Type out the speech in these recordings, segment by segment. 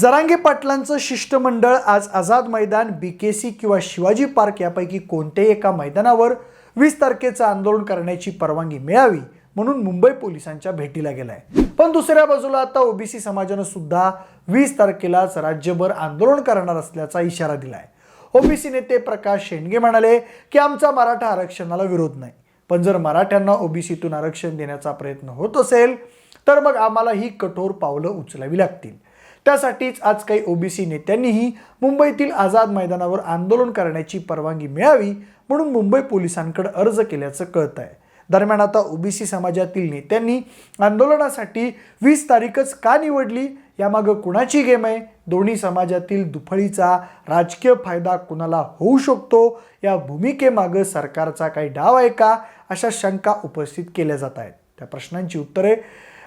जरांगे पाटलांचं शिष्टमंडळ आज आझाद मैदान बी केसी किंवा शिवाजी पार्क यापैकी कोणत्याही एका मैदानावर वीस तारखेचं आंदोलन करण्याची परवानगी मिळावी म्हणून मुंबई पोलिसांच्या भेटीला गेलाय. पण दुसऱ्या बाजूला आता ओबीसी समाजानं सुद्धा वीस तारखेलाच राज्यभर आंदोलन करणार असल्याचा इशारा दिलाय. ओबीसी नेते प्रकाश शेंडगे म्हणाले की आमचा मराठा आरक्षणाला विरोध नाही. पण जर मराठ्यांना ओबीसीतून आरक्षण देण्याचा प्रयत्न होत असेल तर मग आम्हाला ही कठोर पावलं उचलावी लागतील. त्यासाठीच आज काही ओबीसी नेत्यांनीही मुंबईतील आझाद मैदानावर आंदोलन करण्याची परवानगी मिळावी म्हणून मुंबई पोलिसांकडे अर्ज केल्याचं कळत आहे दरम्यान आता ओबीसी समाजातील नेत्यांनी आंदोलनासाठी वीस तारीखच का निवडली? यामागं कुणाची गेम आहे? दोन्ही समाजातील दुफळीचा राजकीय फायदा कुणाला होऊ शकतो? या भूमिकेमागं सरकारचा काही डाव आहे का? अशा शंका उपस्थित केल्या जात आहेत. त्या प्रश्नांची उत्तरे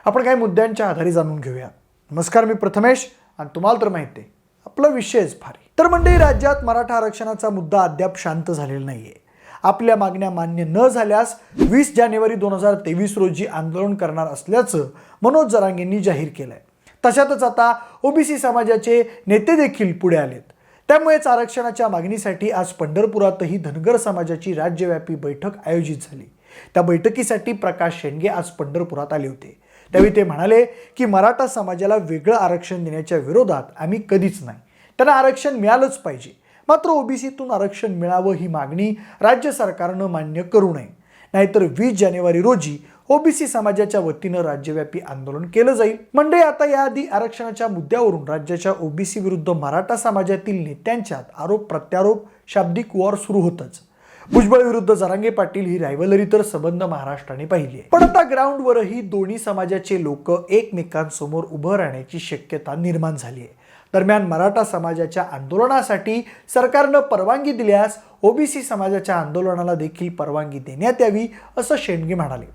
आपण काही मुद्द्यांच्या आधारे जाणून घेऊया. नमस्कार मी प्रथमेश आणि तुम्हाला तर माहिती आहे आपला विषयच भारी. तर मंडळी राज्यात मराठा आरक्षणाचा मुद्दा अद्याप शांत झालेला नाही आहे आपल्या मागण्या मान्य न झाल्यास वीस जानेवारी दोन हजार तेवीस रोजी आंदोलन करणार असल्याचं मनोज जरांगेंनी जाहीर केलं आहे तशातच आता ओबीसी समाजाचे नेते देखील पुढे आलेत. त्यामुळेच आरक्षणाच्या मागणीसाठी आज पंढरपुरातही धनगर समाजाची राज्यव्यापी बैठक आयोजित झाली. त्या बैठकीसाठी प्रकाश शेंडगे आज पंढरपुरात आले होते. त्यावेळी ते म्हणाले की मराठा समाजाला वेगळं आरक्षण देण्याच्या विरोधात आम्ही कधीच नाही. त्यांना आरक्षण मिळालंच पाहिजे. मात्र ओबीसीतून आरक्षण मिळावं ही मागणी राज्य सरकारनं मान्य करू नये. नाहीतर वीस जानेवारी रोजी ओबीसी समाजाच्या वतीनं राज्यव्यापी आंदोलन केलं जाईल. म्हणजे आता याआधी आरक्षणाच्या मुद्द्यावरून राज्याच्या ओबीसी विरुद्ध मराठा समाजातील नेत्यांच्यात आरोप प्रत्यारोप शाब्दिक वॉर सुरू होतच. भुजबळ विरुद्ध जरांगे पाटील ही रायव्हलरी तर संबंध महाराष्ट्राने पाहिली आहे. पण आता ग्राउंडवरही दोन्ही समाजाचे लोक एकमेकांसमोर उभं राहण्याची शक्यता निर्माण झाली आहे. दरम्यान मराठा समाजाच्या आंदोलनासाठी सरकारनं परवानगी दिल्यास ओबीसी समाजाच्या आंदोलनाला देखील परवानगी देण्यात यावी असं शेंडगे म्हणाले.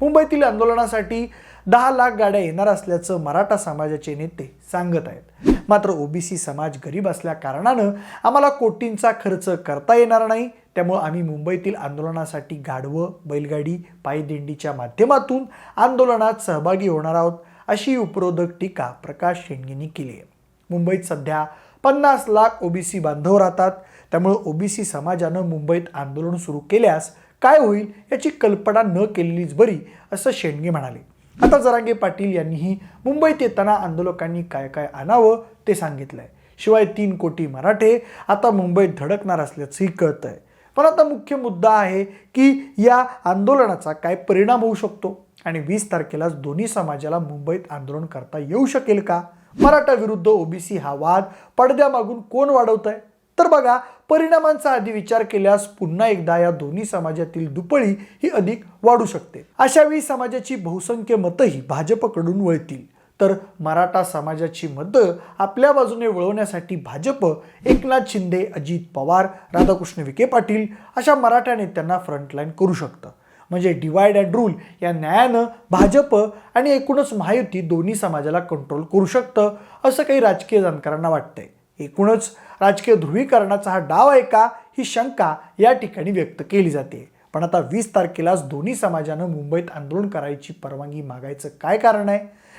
मुंबईतील आंदोलनासाठी दहा लाख गाड्या येणार असल्याचं मराठा समाजाचे नेते सांगत आहेत. मात्र ओबीसी समाज गरीब असल्या कारणानं आम्हाला कोटींचा खर्च करता येणार नाही. त्यामुळं आम्ही मुंबईतील आंदोलनासाठी गाढवं बैलगाडी पायदिंडीच्या माध्यमातून आंदोलनात सहभागी होणार आहोत अशी उपरोधक टीका प्रकाश शेंडगेंनी केली आहे. मुंबईत सध्या पन्नास लाख ओबीसी बांधव राहतात. त्यामुळे ओबीसी समाजानं मुंबईत आंदोलन सुरू केल्यास काय होईल याची कल्पना न केलेलीच बरी असं शेंडगे म्हणाले. आता जरांगे पाटील यांनीही मुंबईत येताना आंदोलकांनी काय काय आणावं ते सांगितलं आहे शिवाय तीन कोटी मराठे आता मुंबईत धडकणार असल्याचंही कळतंय. पण आता मुख्य मुद्दा आहे की या आंदोलनाचा काय परिणाम होऊ शकतो? आणि वीस तारखेलाच दोन्ही समाजाला मुंबईत आंदोलन करता येऊ शकेल का? मराठा विरुद्ध ओबीसी हा वाद पडद्यामागून कोण वाढवत आहे तर बघा परिणामांचा आधी विचार केल्यास पुन्हा एकदा या दोन्ही समाजातील दुपळी ही अधिक वाढू शकते. अशावेळी समाजाची बहुसंख्य मतंही भाजपकडून वळतील. तर मराठा समाजाची मतं आपल्या बाजूने वळवण्यासाठी भाजप एकनाथ शिंदे अजित पवार राधाकृष्ण विखे पाटील अशा मराठा नेत्यांना फ्रंटलाईन करू शकतं. म्हणजे डिवाइड अँड रूल या न्यायानं भाजप आणि एकूणच महायुती दोन्ही समाजाला कंट्रोल करू शकतं असं काही राजकीय जाणकारांना वाटतंय. एकूणच राजकीय ध्रुवीकरणाचा हा डाव आहे का? ही शंका या ठिकाणी व्यक्त केली जाते. पण आता वीस तारखेलाच दोन्ही समाजानं मुंबईत आंदोलन करायची परवानगी मागायचं काय कारण आहे?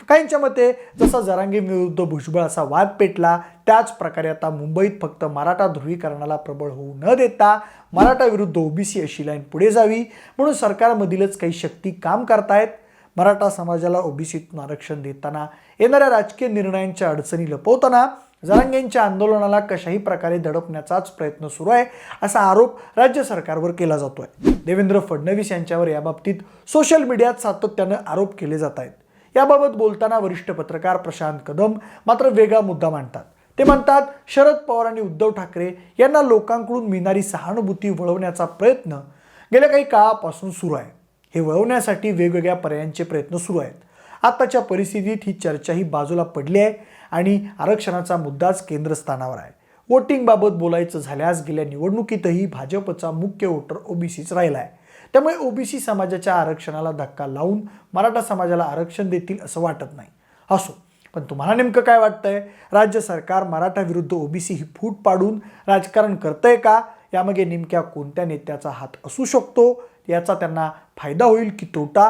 काहींच्या मते जसा जरांगे विरुद्ध भुजबळ असा वाद पेटला त्याच प्रकारे आता मुंबईत फक्त मराठा ध्रुवीकरणाला प्रबळ होऊ न देता मराठा विरुद्ध ओबीसी अशी लाईन पुढे जावी म्हणून सरकारमधीलच काही शक्ती काम करतायत. मराठा समाजाला ओबीसीतून आरक्षण देताना येणाऱ्या राजकीय निर्णयांच्या अडचणी लपवताना जरांगेंच्या आंदोलनाला कशाही प्रकारे दडपण्याचाच प्रयत्न सुरू आहे असा आरोप राज्य सरकारवर केला जातोय. देवेंद्र फडणवीस यांच्यावर याबाबतीत सोशल मीडियात सातत्यानं आरोप केले जात आहेत. याबाबत बोलताना वरिष्ठ पत्रकार प्रशांत कदम मात्र वेगळा मुद्दा मांडतात. ते म्हणतात शरद पवार आणि उद्धव ठाकरे यांना लोकांकडून मिळणारी सहानुभूती वळवण्याचा प्रयत्न गेल्या काही काळापासून सुरू आहे. हे वळवण्यासाठी वेगवेगळ्या पर्यायांचे प्रयत्न सुरू आहेत. आत्ताच्या परिस्थितीत ही चर्चा ही बाजूला पडली आहे आणि आरक्षणाचा मुद्दाच केंद्रस्थानावर आहे. वोटिंगबाबत बोलायचं झाल्यास गेल्या निवडणुकीतही भाजपचा मुख्य वोटर ओबीसीच राहिला आहे. त्यामुळे ओबीसी समाजाच्या आरक्षणाला धक्का लावून मराठा समाजाला आरक्षण देतील असं वाटत नाही. असो पण तुम्हाला नेमकं काय वाटतंय? राज्य सरकार मराठा विरुद्ध ओबीसी ही फूट पाडून राजकारण करतंय का? यामागे नेमक्या कोणत्या नेत्याचा हात असू शकतो? याचा त्यांना फायदा होईल की तोटा?